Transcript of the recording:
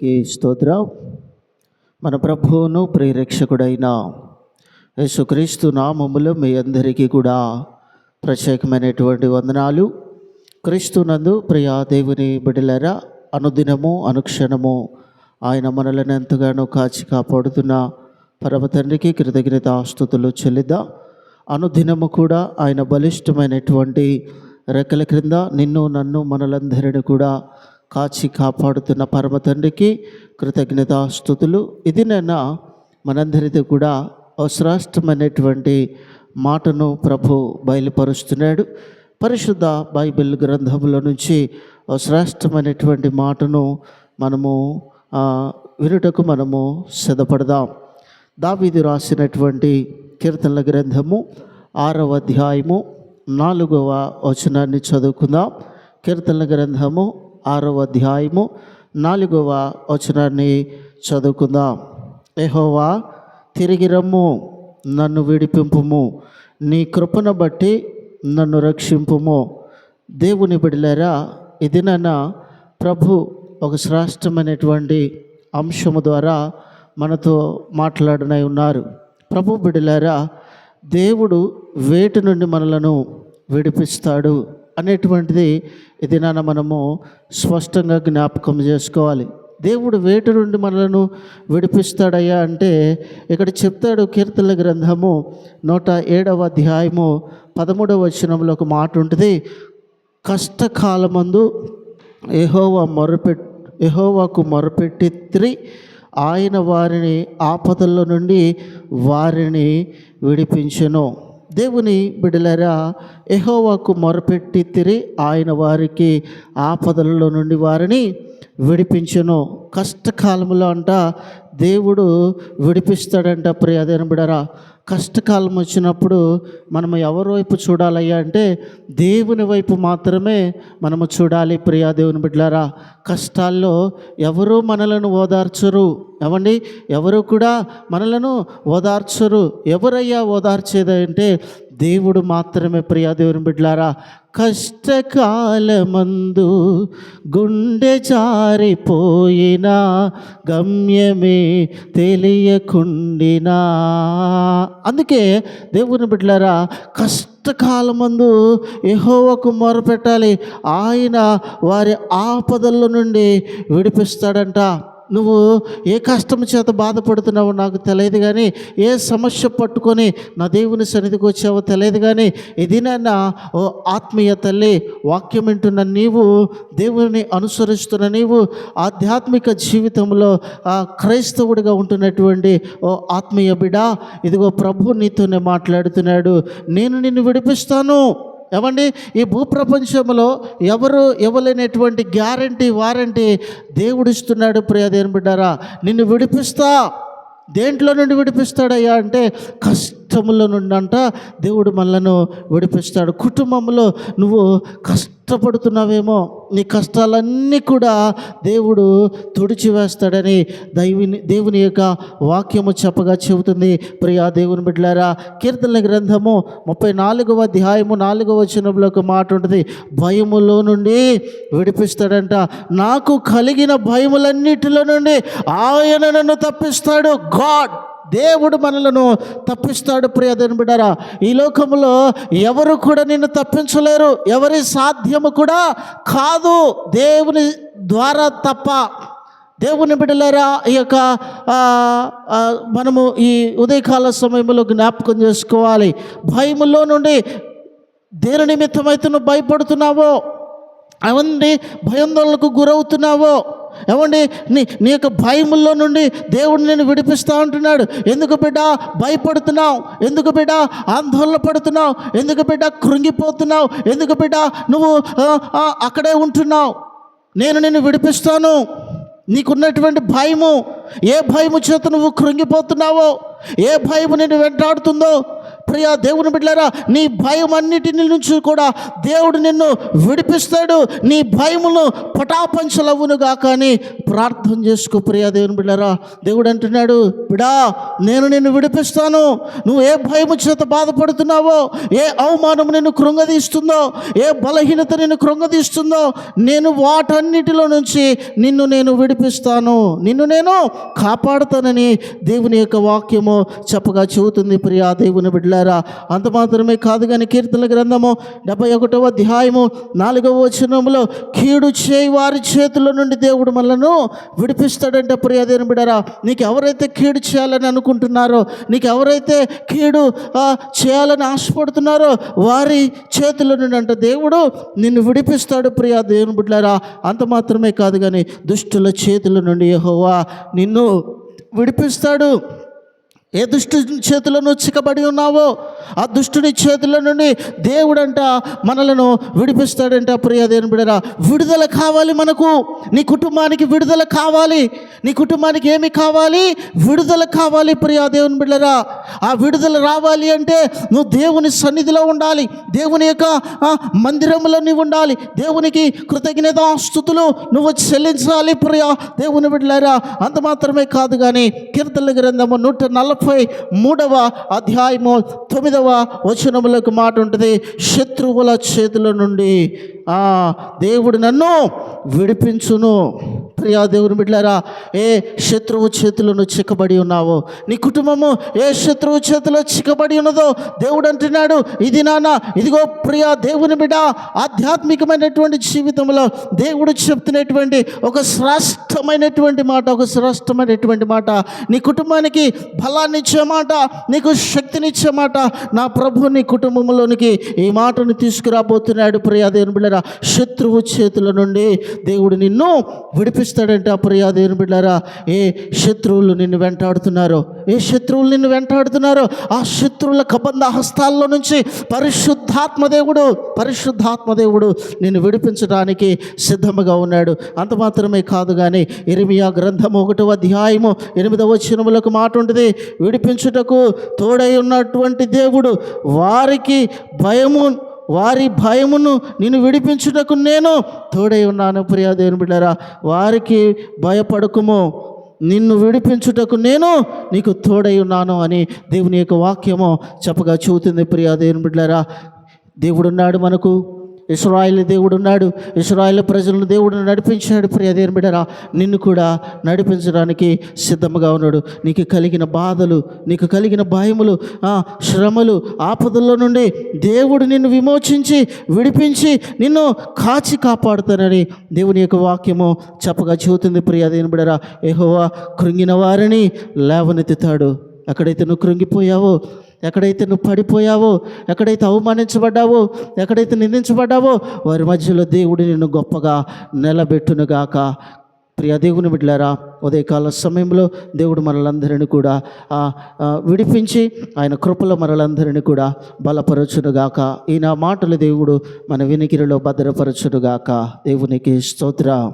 కి స్తోత్రం. మన ప్రభువును ప్రేరక్షకుడైన యేసుక్రీస్తు నామములు మీ అందరికీ కూడా ప్రత్యేకమైనటువంటి వందనాలు. క్రీస్తునందు ప్రియా దేవుని బిడలరా అనుదినము అనుక్షణము ఆయన మనలను ఎంతగానో కాచి కాపాడుతున్న పరమ తండ్రికి కృతజ్ఞత ఆస్తుతులు చెల్లిద్దాం. అనుదినము కూడా ఆయన బలిష్టమైనటువంటి రెక్కల క్రింద నిన్ను నన్ను మనలందరిని కూడా కాచి కాపాడుతున్న పరమ తండ్రికి స్థుతులు. ఇది నేను మనందరిది కూడా అవసరాష్టమైనటువంటి మాటను ప్రభు బయలుపరుస్తున్నాడు. పరిశుద్ధ బైబిల్ గ్రంథంలో నుంచి అవసరాష్టమైనటువంటి మాటను మనము వినుటకు మనము సిద్ధపడదాం. దావీది రాసినటువంటి కీర్తనల గ్రంథము ఆరవ అధ్యాయము నాలుగవ వచనాన్ని చదువుకుందాం. కీర్తనల గ్రంథము ఆరవ అధ్యాయము నాలుగవ వచనాన్ని చదువుకుందాం. ఎహోవా తిరిగి రమ్ము నన్ను విడిపింపుము. నీ కృపను బట్టి నన్ను రక్షింపుము. దేవుని బిడిలేరా ఇది నన్న ప్రభు ఒక శ్రేష్టమైనటువంటి అంశము ద్వారా మనతో మాట్లాడనై ఉన్నారు. ప్రభు బిడలారా దేవుడు వేటి నుండి మనలను విడిపిస్తాడు. అనేటువంటిది ఇది నాన్న మనము స్పష్టంగా జ్ఞాపకం చేసుకోవాలి. దేవుడు వేటి నుండి మనలను విడిపిస్తాడయ్యా అంటే ఇక్కడ చెప్తాడు కీర్తన గ్రంథము నూట ఏడవ అధ్యాయము పదమూడవ వచనంలో ఒక మాట ఉంటుంది. కష్టకాలమందు ఎహోవా మొరపెట్ ఎహోవాకు మొరపెట్టి ఆయన వారిని ఆపదల్లో నుండి వారిని విడిపించెను. దేవుని బిడలరా ఎహోవాకు మొరపెట్టి తిరి ఆయన వారికి ఆపదలలో నుండి వారిని విడిపించెను. కష్టకాలంలో అంట దేవుడు విడిపిస్తాడంట ప్రియాదేన బిడరా కష్టకాలం వచ్చినప్పుడు మనం ఎవరి వైపు చూడాలయ్యా అంటే దేవుని వైపు మాత్రమే మనము చూడాలి ప్రియా దేవుని బిడ్డలారా కష్టాల్లో ఎవరూ మనలను ఓదార్చరు. ఏమండి? ఎవరు కూడా మనలను ఓదార్చరు. ఎవరయ్యా ఓదార్చేదంటే దేవుడు మాత్రమే ప్రియా దేవుని బిడ్డలారా కష్టకాలమందు గుండె జారిపోయిన గమ్యమే తెలియకుండినా. అందుకే దేవుని బిడ్డలారా కష్టకాలమందు యెహోవాకు మొరపెట్టాలి. ఆయన వారి ఆపదల నుండి విడిపిస్తాడంట. నువ్వు ఏ కష్టం చేత బాధపడుతున్నావో నాకు తెలియదు కానీ ఏ సమస్య పట్టుకొని నా దేవుని సన్నిధికి వచ్చావో తెలియదు కానీ ఇది ఓ ఆత్మీయ తల్లి వాక్యం వింటున్న నీవు దేవుని అనుసరిస్తున్న నీవు ఆధ్యాత్మిక జీవితంలో క్రైస్తవుడిగా ఉంటున్నటువంటి ఓ ఆత్మీయ బిడా ఇదిగో ప్రభు నీతోనే మాట్లాడుతున్నాడు. నేను నిన్ను విడిపిస్తాను. ఏమండి? ఈ భూప్రపంచంలో ఎవరు ఇవ్వలేనటువంటి గ్యారంటీ వారంటీ దేవుడిస్తున్నాడు ప్రియదేని బిడ్డారా? నిన్ను విడిపిస్తా. దేంట్లో నుండి విడిపిస్తాడయ్యా అంటే కష్టముల నుండి అంట దేవుడు మనలను విడిపిస్తాడు. కుటుంబంలో నువ్వు కష్టపడుతున్నావేమో నీ కష్టాలన్నీ కూడా దేవుడు తుడిచివేస్తాడని దైవిని దేవుని యొక్క వాక్యము చెప్పగా చెబుతుంది. ప్రియా దేవుని బిడ్డలారా కీర్తన గ్రంథము ముప్పై నాలుగవ అధ్యాయము నాలుగవ వచనంలో ఒక మాట ఉంటుంది. భయములో నుండి విడిపిస్తాడంట. నాకు కలిగిన భయములన్నిటిలో నుండి ఆయన నన్ను తప్పిస్తాడు. గాడ్. దేవుడు మనలను తప్పిస్తాడు ప్రియదని బిడ్డారా. ఈ లోకంలో ఎవరు కూడా నిన్ను తప్పించలేరు. ఎవరి సాధ్యము కూడా కాదు దేవుని ద్వారా తప్ప. దేవుని బిడ్డలారా ఈ యొక్క మనము ఈ ఉదయకాల సమయంలో జ్ఞాపకం చేసుకోవాలి. భయములో నుండి దేని నిమిత్తమైతే నువ్వు భయపడుతున్నావో అవన్నీ భయాందోళనకు గురవుతున్నావో ఏమండి? నీ నీ యొక్క భయముల్లో నుండి దేవుడు నేను విడిపిస్తా ఉంటున్నాడు ఎందుకు బిడ్డ? భయపడుతున్నావు. ఎందుకు బిడ్డ? ఆందోళన పడుతున్నావు. ఎందుకు బిడ్డ? కృంగిపోతున్నావు. ఎందుకు బిడ్డ? నువ్వు అక్కడే ఉంటున్నావు. నేను నిన్ను విడిపిస్తాను. నీకున్నటువంటి భయము. ఏ భయము చేత నువ్వు కృంగిపోతున్నావో? ఏ భయము నిన్ను వెంటాడుతుందో? ప్రియా దేవుని బిడ్డారా నీ భయం అన్నిటిని నుంచి కూడా దేవుడు నిన్ను విడిపిస్తాడు. నీ భయమును పటాపంచలవును కానీ ప్రార్థన చేసుకో ప్రియా దేవుని బిడ్డారా దేవుడు అంటున్నాడు బిడా నేను నిన్ను విడిపిస్తాను. నువ్వు ఏ భయము చేత బాధపడుతున్నావో ఏ అవమానం నిన్ను కృంగదీస్తుందో ఏ బలహీనత నిన్ను కృంగదీస్తుందో నేను వాటన్నిటిలో నుంచి నిన్ను నేను విడిపిస్తాను. నిన్ను నేను కాపాడుతానని దేవుని యొక్క వాక్యము చెప్పగా చెబుతుంది ప్రియా దేవుని బిడ్డ బిడ్డలారా అంత మాత్రమే కాదు కానీ కీర్తన గ్రంథము డెబ్బై ఒకటవ అధ్యాయము నాలుగవ వచనంలో కీడు చేయి వారి చేతుల నుండి దేవుడు మనలను విడిపిస్తాడంటే ప్రియా దేవుని నీకు ఎవరైతే కీడు చేయాలని అనుకుంటున్నారో నీకు ఎవరైతే కీడు చేయాలని ఆశపడుతున్నారో వారి చేతుల నుండి అంటే దేవుడు నిన్ను విడిపిస్తాడు ప్రియా దేవుని బిడ్డారా. అంత మాత్రమే కాదు కానీ దుష్టుల చేతుల నుండి యహోవా నిన్ను విడిపిస్తాడు. ఏ దుష్టుని చేతిలో నువ్వు చిక్కబడి ఉన్నావో ఆ దుష్టుని చేతుల నుండి దేవుడంట మనలను విడిపిస్తాడంట. ప్రియ దేవుని బిడరా విడుదల కావాలి మనకు. నీ కుటుంబానికి విడుదల కావాలి. నీ కుటుంబానికి ఏమి కావాలి? విడుదల కావాలి ప్రియాదేవుని బిడ్డరా ఆ విడుదల రావాలి అంటే నువ్వు దేవుని సన్నిధిలో ఉండాలి. దేవుని యొక్క మందిరంలో నువ్వు ఉండాలి. దేవునికి కృతజ్ఞత స్థుతులు నువ్వు చెల్లించాలి ప్రియా దేవుని బిడ్డలారా. అంత మాత్రమే కాదు కానీ కీర్తన గ్రంథము నూట నలభై మూడవ అధ్యాయము తొమ్మిదవ వచనములకు మాట ఉంటుంది. శత్రువుల చేతుల నుండి ఆ దేవుడు నన్ను విడిపించును. ప్రియా దేవుని బిడ్డారా ఏ శత్రువు చేతులను చిక్కబడి ఉన్నావో నీ కుటుంబము ఏ శత్రువు చేతిలో చిక్కబడి ఉన్నదో దేవుడు అంటున్నాడు ఇది నాన్న ఇదిగో ప్రియా దేవుని బిడ్డ ఆధ్యాత్మికమైనటువంటి జీవితంలో దేవుడు చెప్తున్నటువంటి ఒక శ్రేష్టమైనటువంటి మాట ఒక శ్రేష్టమైనటువంటి మాట నీ కుటుంబానికి బలాన్ని ఇచ్చే మాట నీకు శక్తినిచ్చే మాట నా ప్రభు నీ కుటుంబంలోనికి ఈ మాటను తీసుకురాబోతున్నాడు ప్రియా దేవుని బిడ్డరా శత్రువు చేతుల నుండి దేవుడు నిన్ను విడిపి ఆ ప్రియా దేవుని బిడ్డారా ఏ శత్రువులు నిన్ను వెంటాడుతున్నారో ఏ శత్రువులు నిన్ను వెంటాడుతున్నారో ఆ శత్రువుల కబంధ హస్తాల్లో నుంచి పరిశుద్ధాత్మదేవుడు పరిశుద్ధాత్మదేవుడు నిన్ను విడిపించడానికి సిద్ధముగా ఉన్నాడు. అంత మాత్రమే కాదు కానీ ఇరిమియా గ్రంథము ఒకటో అధ్యాయము ఎనిమిదవ వచనములకు మాట ఉంటుంది విడిపించుటకు తోడై ఉన్నటువంటి దేవుడు వారికి భయము వారి భయమును నిన్ను విడిపించుటకు నేను తోడై ఉన్నాను. ప్రియా దేవుని బిడ్డారా వారికి భయపడకుము. నిన్ను విడిపించుటకు నేను నీకు తోడై ఉన్నాను అని దేవుని యొక్క వాక్యము చెప్పగా చూతుంది ప్రియా దేవుని బిడ్డారా దేవుడున్నాడు మనకు. ఇస్రాయిల్ దేవుడు ఉన్నాడు ఇస్రాయిల్ ప్రజలను దేవుడు నడిపించాడు. ప్రియ దేవుని నిన్ను కూడా నడిపించడానికి సిద్ధంగా ఉన్నాడు. నీకు కలిగిన బాధలు నీకు కలిగిన భయములు శ్రమలు ఆపదల్లో నుండి దేవుడు నిన్ను విమోచించి విడిపించి నిన్ను కాచి కాపాడుతానని దేవుని యొక్క వాక్యము చెప్పగా చెబుతుంది. ప్రియ దేవుని బిడ్డరా ఏహోవా కృంగిన వారిని లేవనెత్తుతాడు. ఎక్కడైతే నువ్వు కృంగిపోయావో ఎక్కడైతే నువ్వు పడిపోయావో ఎక్కడైతే అవమానించబడ్డావో ఎక్కడైతే నిందించబడ్డావో వారి మధ్యలో దేవుడు నిన్ను గొప్పగా నిలబెట్టునుగాక. ప్రియ దేవుని బిడ్డారా ఉదయకాల సమయంలో దేవుడు మనలందరినీ కూడా విడిపించి ఆయన కృపలో మనలందరిని కూడా బలపరచునుగాక. ఈయన మాటలు దేవుడు మన వినికిరిలో భద్రపరచునుగాక. దేవునికి స్తోత్రం.